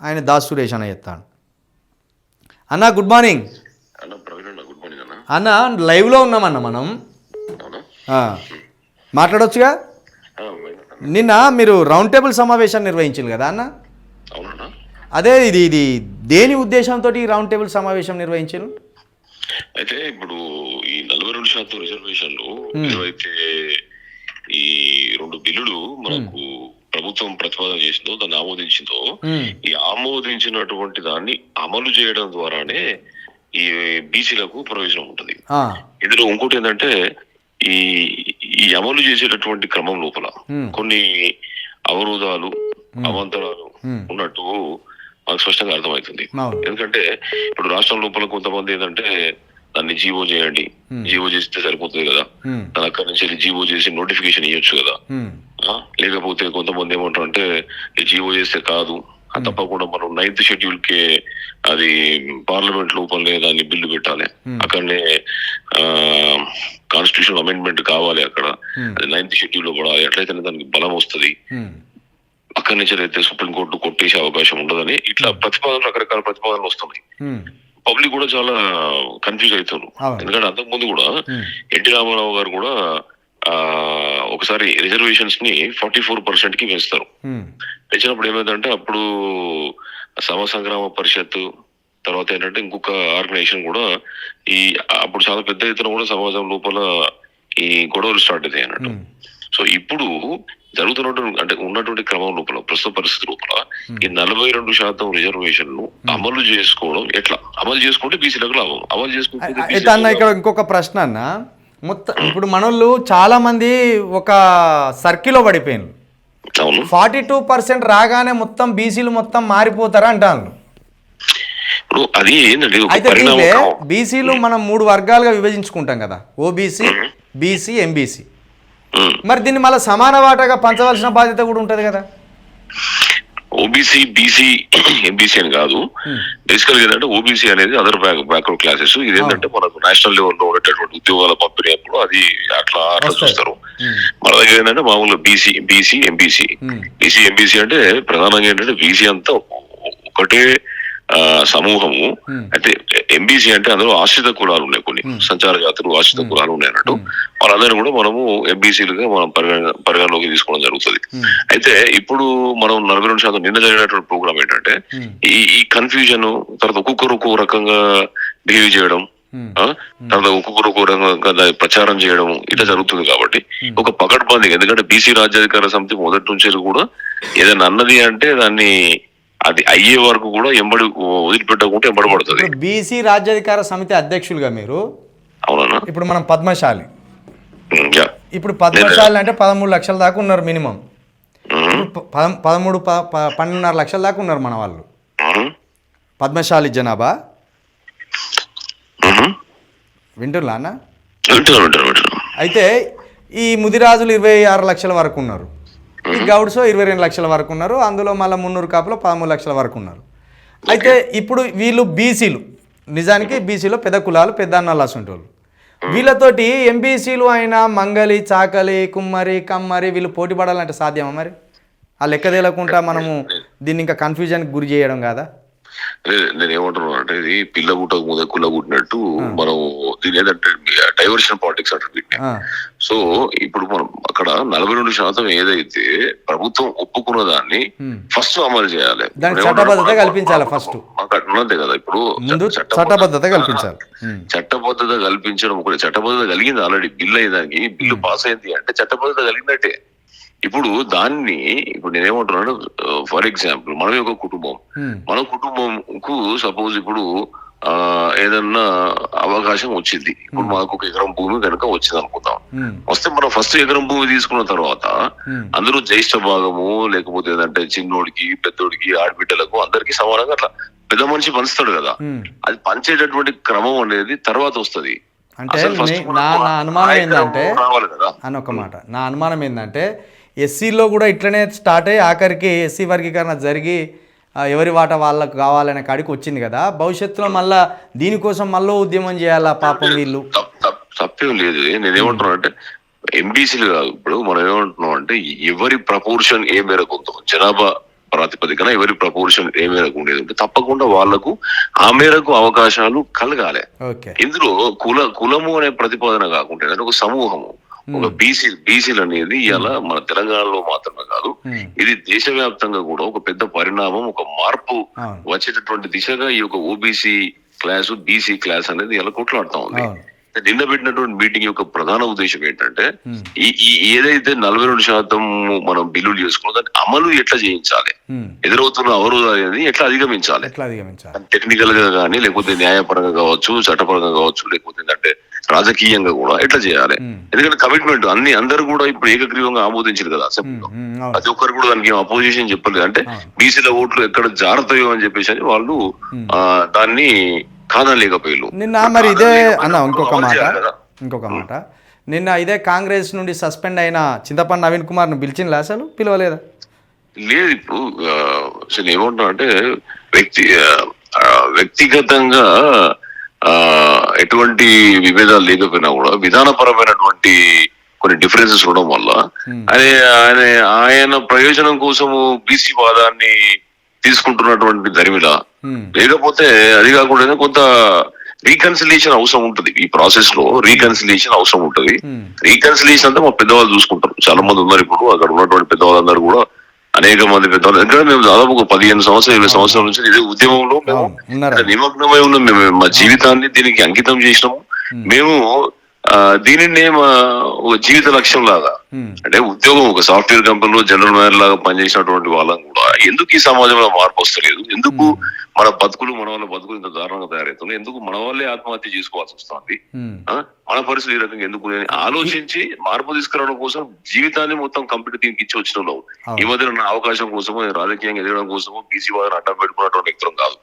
ఆయన దాస్ సురేష్ అన్న చెప్తాను అన్న గుడ్ మార్నింగ్ అన్న లైవ్లో ఉన్నామన్న మనం. మాట్లాడొచ్చుగా? అవునా? నిన్న మీరు రౌండ్ టేబుల్ సమావేశాన్ని నిర్వహించారు కదా అన్న? అదే ఇది ఇది దేని ఉద్దేశంతో ఈ రౌండ్ టేబుల్ సమావేశం నిర్వహించారు అయితే ఇప్పుడు ఈ నలభై రెండు శాతం రిజర్వేషన్లు ఏవైతే ఈ రెండు బిల్లులు మనకు ప్రభుత్వం ప్రతిపాదన చేసిందో దాన్ని ఆమోదించిందో. ఈ ఆమోదించినటువంటి దాన్ని అమలు చేయడం ద్వారానే ఈ బీసీలకు ప్రయోజనం ఉంటుంది ఇందులో ఇంకోటి ఏంటంటే ఈ ఈ అమలు చేసేటటువంటి క్రమం లోపల. కొన్ని అవరోధాలు అవాంతరాలు. ఉన్నట్టు మనకు స్పష్టంగా అర్థమవుతుంది ఎందుకంటే ఇప్పుడు రాష్ట్రం లోపల కొంతమంది ఏంటంటే దాన్ని జీవో చేయండి జీవో చేస్తే సరిపోతుంది కదా. దాని అక్కడి నుంచి జీవో చేసి నోటిఫికేషన్ ఇవ్వచ్చు కదా? లేకపోతే కొంతమంది ఏమంటారు అంటే ఈ జీవో చేస్తే కాదు తప్పకుండా మనం నైన్త్ షెడ్యూల్కి అది పార్లమెంట్ లోపలనే దాన్ని బిల్లు పెట్టాలి అక్కడనే కాన్స్టిట్యూషన్ అమెండ్మెంట్ కావాలి అక్కడ. అది నైన్త్ షెడ్యూల్లో పడాలి ఎట్లయితేనే దానికి బలం వస్తుంది. అక్కడి నుంచి అయితే సుప్రీంకోర్టు కొట్టేసే అవకాశం ఉండదని ఇట్లా ప్రతిపాదనలు రకరకాల ప్రతిపాదనలు వస్తున్నాయి. పబ్లిక్ కూడా చాలా కన్ఫ్యూజ్ అవుతారు. ఎందుకంటే అంతకు ముందు కూడా. ఎన్టీ రామారావు గారు కూడా ఒకసారి రిజర్వేషన్స్ని ఫార్టీ ఫోర్ పర్సెంట్కి పెంచుతారు. పెంచినప్పుడు ఏమైందంటే అప్పుడు సమ సంగ్రామ పరిషత్ తర్వాత ఏంటంటే ఇంకొక ఆర్గనైజేషన్ కూడా ఈ అప్పుడు చాలా పెద్ద ఎత్తున కూడా సమాజం లోపల ఈ గొడవలు స్టార్ట్ అవుతాయి అన్నట్టు. సో ఇప్పుడు జరుగుతున్నటువంటి అంటే ఉన్నటువంటి క్రమం లోపల ప్రస్తుత పరిస్థితి లోపల ఈ నలభై రెండు శాతం రిజర్వేషన్ను అమలు చేసుకోవడం ఎట్లా? అమలు చేసుకుంటే బీసీలకు లాభం. అమలు చేసుకుంటే అయితే ఇక్కడ ఇంకొక ప్రశ్న అన్న. మొత్తం ఇప్పుడు మనోళ్ళు చాలా మంది ఒక సర్కిల్లో పడిపోయినారు ఫార్టీ టూ పర్సెంట్ రాగానే మొత్తం బీసీలు మొత్తం మారిపోతారా అంటాను అది అయితే. బీసీలు మనం మూడు వర్గాలుగా విభజించుకుంటాం కదా. OBC BC MBC. మరి దీన్ని మళ్ళీ సమాన వాటాగా పంచవలసిన బాధ్యత కూడా ఉంటుంది కదా. ఓబీసీ బీసీ ఎంబీసీ అని కాదు. బేసికల్ ఏంటంటే ఓబీసీ అనేది అదర్ బ్యాక్ బ్యాక్వర్డ్ క్లాసెస్ ఇది ఏంటంటే మనకు నేషనల్ లెవెల్లో ఉండేటటువంటి ఉద్యోగాల పంపిణీ అప్పుడు అది అట్లా అట్లా. చూస్తారు. మన దగ్గర ఏంటంటే మామూలుగా BC BC MBC Hmm. BC MBC అంటే ప్రధానంగా ఏంటంటే బీసీ అంతా ఒకటే సమూహము. అయితే ఎంబీసీ అంటే అందులో ఆశ్రిత కులాలు ఉన్నాయి కొన్ని. సంచార జాతులు ఆశ్రిత కులాలు ఉన్నాయి అన్నట్టు వాళ్ళందరినీ కూడా మనము ఎంబీసీలుగా మనం పరిగణ పరిగణలోకి తీసుకోవడం జరుగుతుంది. అయితే ఇప్పుడు మనం నలభై రెండు శాతం నిన్న జరిగినటువంటి ప్రోగ్రామ్ ఏంటంటే. ఈ ఈ కన్ఫ్యూజన్ తర్వాత ఒక్కొక్కరు ఒక్కో రకంగా బిహేవ్ చేయడం? తర్వాత ఒక్కొక్కరు దాన్ని ప్రచారం చేయడం ఇట్లా జరుగుతుంది కాబట్టి ఒక పకడ్బందీ ఎందుకంటే బీసీ రాజ్యాధికార సమితి మొదటి నుంచి కూడా ఏదైనా అన్నది అంటే దాన్ని అది అయ్యే వరకు కూడా ఎంబడి వదిలిపెట్టకుంటే ఎంబడి పడుతుంది బీసీ రాజ్యాధికార సమితి అధ్యక్షులుగా మీరు. అవునా ఇప్పుడు మనం పద్మశాలి. ఇప్పుడు పద్మశాలి అంటే పదమూడు లక్షల దాకా ఉన్నారు మినిమం. పదమూడు పన్నెండున్నర లక్షల దాకా ఉన్నారు మన వాళ్ళు. పద్మశాలి జనాభా. వింటున్నా అన్న అయితే ఈ ముదిరాజులు ఇరవై ఆరు లక్షల వరకు ఉన్నారు. ఈ గౌడ్స్ ఇరవై రెండు లక్షల వరకు ఉన్నారు. అందులో మళ్ళీ మున్నూరు కాపులో పదమూడు లక్షల వరకు ఉన్నారు. అయితే ఇప్పుడు వీళ్ళు బీసీలు. నిజానికి బీసీలో పెద్ద కులాలు పెద్ద అన్నాలు అసంటోళ్ళు. వీళ్ళతోటి ఎంబీసీలు అయిన మంగలి చాకలి కుమ్మరి కమ్మరి వీళ్ళు పోటీ పడాలంటే సాధ్యమా మరి? ఆ లెక్క తేలకుండా మనము దీన్ని ఇంకా కన్ఫ్యూజన్కి గురి చేయడం కాదా? నేను- నేను ఏమంటున్నాను అంటే ఇది పిల్ల గుట్టకు ముందే కుల్ల గుట్టినట్టు మనం దీని ఏదంటే డైవర్షన్ పాలిటిక్స్ అంటారు వీటిని. సో ఇప్పుడు మనం అక్కడ నలభై రెండు శాతం ఏదైతే ప్రభుత్వం ఒప్పుకున్న దాన్ని. ఫస్ట్ అమలు చేయాలి? చట్టబద్ధత కల్పించాలి అట్లా ఉన్నదే కదా ఇప్పుడు చట్టబద్ధత కల్పించాలి. చట్టబద్ధత కల్పించడం ఒకటి చట్టబద్ధత కలిగింది ఆల్రెడీ బిల్ అయ్యేదానికి బిల్లు పాస్ అయింది అంటే చట్టబద్ధత కలిగినట్టే. ఇప్పుడు దాన్ని ఇప్పుడు నేనేమంటున్నాను ఫర్ ఎగ్జాంపుల్ మనం ఒక కుటుంబం ఉమ్. మన కుటుంబంకు సపోజ్ ఇప్పుడు ఏదన్నా అవకాశం వచ్చింది ఇప్పుడు మాకు ఒక ఎకరం భూమి కనుక వచ్చింది అనుకుందాం ఉమ్. వస్తే మనం ఫస్ట్ ఎకరం భూమి తీసుకున్న తర్వాత. అందరూ జ్యేష్ఠ భాగము లేకపోతే ఏదంటే చిన్నోడికి పెద్దోడికి ఆడబిడ్డలకు అందరికి సమానంగా అట్లా పెద్ద మనిషి పంచుతాడు కదా. అది పంచేటటువంటి క్రమం అనేది తర్వాత వస్తుంది అంటే నే- అనుమానం ఏంటంటే అని ఒక మాట నా అనుమానం ఏంటంటే ఎస్సీలో కూడా ఇట్లనే స్టార్ట్ అయ్యి ఆఖరికి ఎస్సీ వర్గీకరణ జరిగి ఎవరి వాటా వాళ్ళకు కావాలనే కాడికి వచ్చింది కదా. భవిష్యత్తులో మళ్ళా దీనికోసం మళ్ళీ ఉద్యమం చేయాలా పాపం వీళ్ళు? తప్- తప్- తప్పేం లేదు. నేనేమంటున్నా అంటే ఎంబీసీలు కాదు. ఇప్పుడు మనం ఏమంటున్నాం అంటే ఎవరి ప్రపోర్షన్ ఏ మేరకు ఉందో జనాభా ప్రాతిపదికన ఎవరి ప్రపోర్షన్ ఏ మేరకు ఉండేది ఉంటే తప్పకుండా వాళ్ళకు ఆ మేరకు అవకాశాలు కలగాలి. ఇందులో కుల కులము అనే ప్రతిపాదన కాకుండా ఒక సమూహము ఒక బీసీ బీసీలు అనేది ఇవాళ మన తెలంగాణలో మాత్రమే కాదు. ఇది దేశవ్యాప్తంగా కూడా ఒక పెద్ద పరిణామం ఒక మార్పు వచ్చేటటువంటి దిశగా ఈ యొక్క ఓబీసీ క్లాస్ బీసీ క్లాస్ అనేది ఇలా కొట్లాడుతా ఉంది. నిన్న పెట్టినటువంటి మీటింగ్ యొక్క ప్రధాన ఉద్దేశం ఏంటంటే. ఈ ఏదైతే నలభై రెండు శాతం మనం బిల్లులు చేసుకున్నాం దాన్ని అమలు ఎట్లా చేయించాలి. ఎదురవుతున్న అవరోధాలు ఎట్లా అధిగమించాలి? ఎట్లా అధిగమించాలి? టెక్నికల్గా కానీ లేకపోతే న్యాయపరంగా కావచ్చు చట్టపరంగా కావచ్చు లేకపోతే ఏంటంటే రాజకీయంగా కూడా ఎట్లా చేయాలి. ఎందుకంటే కమిట్మెంట్ అన్ని అందరు కూడా ఇప్పుడు ఏకగ్రీవంగా ఆమోదించారు కదా అసెంబ్లీలో. ప్రతి ఒక్కరు కూడా దానికి అపోజిషన్ చెప్పలేదు. అంటే. బీసీల ఓట్లు ఎక్కడ జారుతాయో అని చెప్పేసి అని వాళ్ళు ఆ, దాన్ని కాదనలేకపోయారు నిన్న మరి ఇదే అన్న ఇంకొక మాట. ఇంకొక మాట. నిన్న ఇదే కాంగ్రెస్ నుండి సస్పెండ్ అయిన చింతపండు నవీన్ కుమార్ను పిలిచిందా అసలు? పిలవలేదా? లేదు ఇప్పుడు అసలు ఏమంటున్నా అంటే వ్యక్తి వ్యక్తిగతంగా ఆ ఎటువంటి విభేదాలు లేకపోయినా కూడా విధానపరమైనటువంటి కొన్ని డిఫరెన్సెస్ ఉండడం వల్ల Hmm. ఆయన ఆయన ఆయన ప్రయోజనం కోసము బీసీ వాదాన్ని తీసుకుంటున్నటువంటి ధరిమిల. ఉమ్, లేకపోతే అది కాకుండా కొంత రీకన్సిలేషన్ అవసరం ఉంటది. ఈ ప్రాసెస్లో రీకన్సిలేషన్ అవసరం ఉంటది. ఉమ్, రీకన్సిలేషన్ అంతా మా పెద్దవాళ్ళు చూసుకుంటారు. చాలా మంది ఉన్నారు ఇప్పుడు. అక్కడ ఉన్నటువంటి పెద్దవాళ్ళందరూ కూడా అనేక మంది పెద్దవాళ్ళు. ఎందుకంటే మేము దాదాపు ఒక పదిహేను సంవత్సరాలు ఇరవై సంవత్సరాల నుంచి ఇదే ఉద్యమంలో మేము ఇక్కడ నిమగ్నమై ఉన్నాం. మేము మా జీవితాన్ని దీనికి అంకితం చేసినాము. మేము దీనినే మా ఒక జీవిత లక్ష్యం లాగా. అంటే ఉద్యోగం ఒక సాఫ్ట్వేర్ కంపెనీలో జనరల్ మేనేజర్ లాగా పనిచేసినటువంటి వాళ్ళం కూడా. ఎందుకు ఈ సమాజంలో మార్పు వస్తలేదు? ఎందుకు మన బతుకులు మన వాళ్ళ బతుకులు ఇంత దారుణంగా తయారవుతున్నాయి. ఎందుకు? మన వాళ్ళే ఆత్మహత్య చేసుకోవాల్సి వస్తుంది? మన పరిస్థితి ఈ రకంగా ఎందుకు? ఆలోచించి మార్పు తీసుకురావడం కోసం జీవితాన్ని మొత్తం కంప్లీట్ దీనికి ఇచ్చి వచ్చిన వాళ్ళు. ఈ మధ్య నా అవకాశం కోసమో రాజకీయంగా ఎదగడం కోసమో బీసీ వారిని అడ్డం పెట్టుకున్నటువంటి వ్యక్తులం కాదు.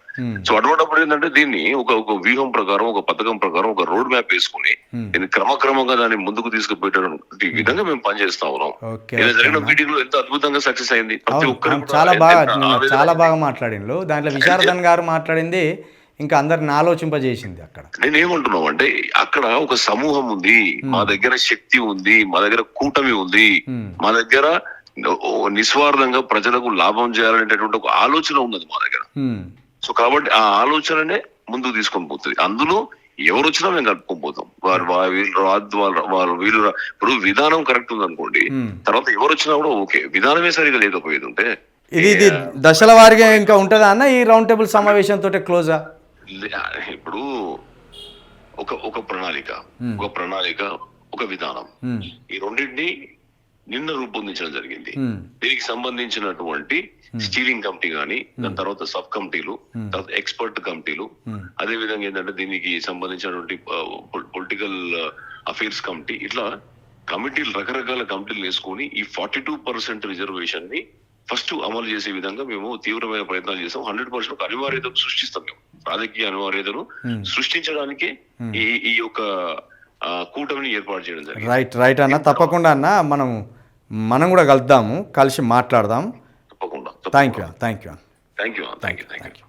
సో అటువంటిప్పుడు ఏంటంటే దీన్ని ఒక ఒక వ్యూహం ప్రకారం ఒక పథకం ప్రకారం ఒక రోడ్ మ్యాప్ వేసుకుని. దీన్ని క్రమక్రమంగా దాన్ని ముందుకు తీసుకుపోయేటటువంటి విధంగా మేము పనిచేస్తా ఉన్నాం. ఇలా జరిగిన. మీటింగ్లో ఎంత అద్భుతంగా సక్సెస్ అయింది. ప్రతి ఒక్కరు చాలా బాగా చాలా బాగా మాట్లాడిండ్రు. దాంట్లో విశారదన్ గారు మాట్లాడింది ఇంకా అందరిని ఆలోచింపజేసింది అక్కడ. నేను ఏమంటున్నాం అంటే అక్కడ ఒక సమూహం ఉంది మా దగ్గర శక్తి ఉంది మా దగ్గర కూటమి ఉంది మా దగ్గర నిస్వార్థంగా ప్రజలకు లాభం చేయాలనేటటువంటి ఒక ఆలోచన ఉన్నది మా దగ్గర. సో కాబట్టి ఆ ఆలోచననే ముందుకు తీసుకొని పోతుంది. అందులో ఎవరు వచ్చినా మేము కలుపుకొని పోతాం. వారు వీళ్ళు రాదు వాళ్ళు వాళ్ళు వీళ్ళు ఇప్పుడు విధానం కరెక్ట్ ఉంది అనుకోండి. తర్వాత ఎవరు వచ్చినా కూడా ఓకే. విధానమే సరిగా లేకపోయేది ఉంటే ఇది ఇది దశల వారిగా ఇంకా ఉంటుందా అన్న ఈ రౌండ్ టేబుల్ సమావేశంతో క్లోజా ఇప్పుడు ఒక ఒక ప్రణాళిక ఒక ప్రణాళిక ఒక విధానం. ఉమ్, ఈ రెండింటిని నిన్న రూపొందించడం జరిగింది. ఉమ్, దీనికి సంబంధించినటువంటి స్టీరింగ్ కమిటీ గాని దాని తర్వాత సబ్ కమిటీలు తర్వాత ఎక్స్పర్ట్ కమిటీలు అదే విధంగా ఏంటంటే దీనికి సంబంధించినటువంటి పొలిటికల్ అఫైర్స్ కమిటీ ఇట్లా కమిటీలు రకరకాల కమిటీలు వేసుకొని ఈ ఫార్టీ టూ పర్సెంట్ రిజర్వేషన్ని ఫస్ట్ అమలు చేసే విధంగా మేము తీవ్రమైన ప్రయత్నాలు చేస్తాం హండ్రెడ్ పర్సెంట్ ఒక అనివార్యతను సృష్టిస్తాం మేము. రాజకీయ అనివార్యతను Hmm. సృష్టించడానికి ఈ ఈ యొక్క కూటమిని ఏర్పాటు చేయడం జరిగింది. రైట్ రైట్ అన్న. తప్పకుండా అన్న. మనం మనం కూడా కలుద్దాము. కలిసి మాట్లాడదాం. తప్పకుండా thank you thank you thank you thank you thank you